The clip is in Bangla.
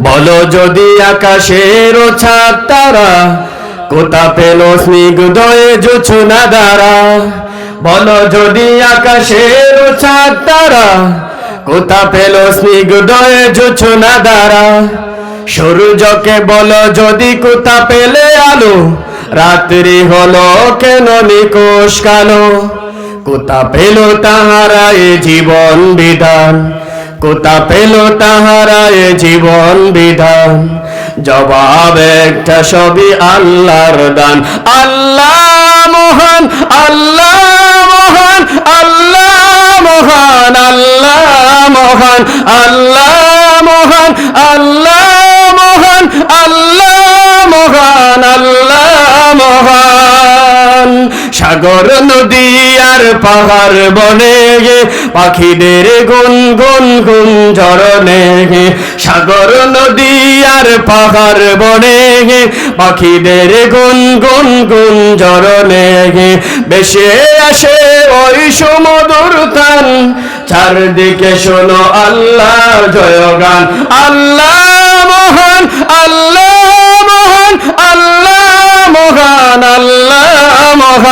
বলো যদি আকাশের ছাদ তারা কোথা পেল স্নিগ্ধয়ে জোছনা দ্বারা বলো যদি আকাশের ছাদ তারা কোথা পেল স্নিগ্ধয়ে জোছনা দ্বারা সূর্যকে বলো যদি কোথা পেলে আলো? রাত্রি হলো কেন নিকোষ কালো? কোথা পেল তাহারা এ জীবন বিধান? কোথা পেল তাহারা এ জীবন বিধান? জবাব একটা সবই আল্লাহর দান। আল্লাহ মহান আল্লাহ মহান আল্লাহ মহান আল্লাহ মহান, আল্লাহ সাগর নদী আর পাহাড় বনে গে, পাখিদের গুন গুন গুন ঝরনে সাগর নদী আর পাহাড় বনে গে, পাখিদের গুন গুন গুন ঝরনে বেশে আসে ওই সমুদর তান চারদিকে শোনো আল্লাহ জয়গান। আল্লাহ